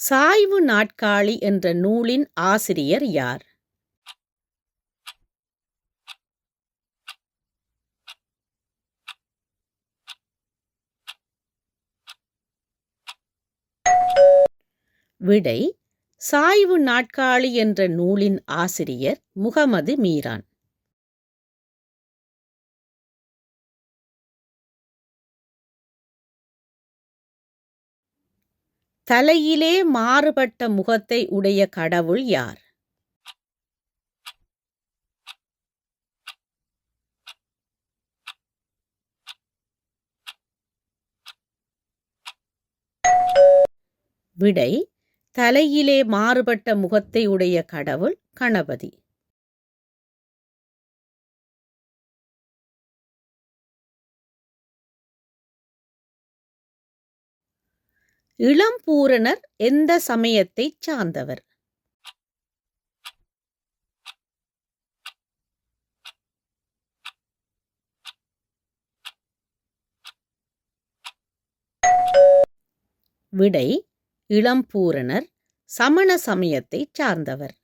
சாய்வு நாட்காலி என்ற நூலின் ஆசிரியர் யார்? விடை சாய்வு நாட்காலி என்ற நூலின் ஆசிரியர் முகமது மீரான். தலையிலே மாறுபட்ட முகத்தை உடைய கடவுள் யார்? விடை தலையிலே மாறுபட்ட முகத்தை உடைய கடவுள் கணபதி. இளம்பூரணர் எந்த சமயத்தைச் சார்ந்தவர்? விடை இளம்பூரணர் சமண சமயத்தைச் சார்ந்தவர்.